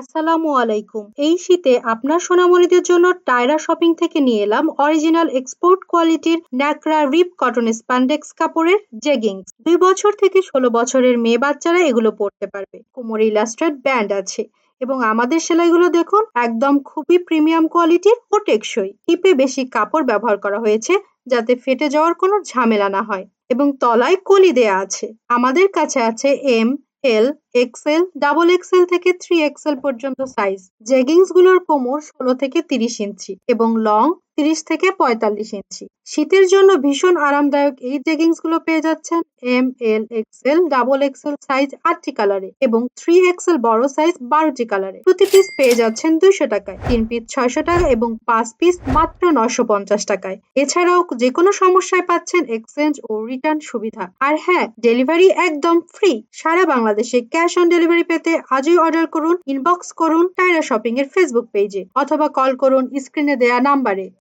আসসালামু আলাইকুম। এই শীতে আপনার সোনামণিদের জন্য টায়রা শপিং থেকে নিয়ে এলাম অরিজিনাল এক্সপোর্ট কোয়ালিটির ন্যাকড়া রিপ কটন স্প্যান্ডেক্স কাপড়ের জেগিংস। দুই বছর থেকে ষোলো বছরের মেয়ে বাচ্চারা এগুলো পরতে পারবে। কোমরে ইলাস্ট্রেট ব্যান্ড আছে এবং আমাদের সেলাইগুলো দেখুন, একদম খুবই প্রিমিয়াম কোয়ালিটির ও টেকসই। হিপে বেশি কাপড় ব্যবহার করা হয়েছে যাতে ফেটে যাওয়ার কোনো ঝামেলা না হয় এবং তলায় কলি দেয়া আছে। আমাদের কাছে আছে M, L XL double XL থেকে থ্রি এক্সেল পর্যন্ত সাইজ জেগিংসগুলোর কোমর ষোলো থেকে তিরিশ ইঞ্চি এবং লং তিরিশ থেকে পঁয়তাল্লিশ ইঞ্চি। শীতের জন্য ভীষণ আরামদায়ক এই জেগিংসগুলো পেয়ে যাচ্ছেন M L XL double XL size আটটি কালারে এবং থ্রি এক্সেল বড় সাইজ বারোটি কালারে প্রতি পিস পেয়ে যাচ্ছেন দুইশো টাকায়, তিন পিস ছয়শো টাকা এবং পাঁচ পিস মাত্র নশো পঞ্চাশ টাকায়। এছাড়াও যে কোনো সমস্যায় পাচ্ছেন এক্সচেঞ্জ ও রিটার্ন সুবিধা। আর হ্যাঁ ডেলিভারি একদম ফ্রি সারা বাংলাদেশে ক্যাশ অন ডেলিভারি পেতে আজই অর্ডার করুন, ইনবক্স করুন টাইরা শপিং এর ফেসবুক পেজে অথবা কল করুন স্ক্রিনে দেয়া নাম্বারে।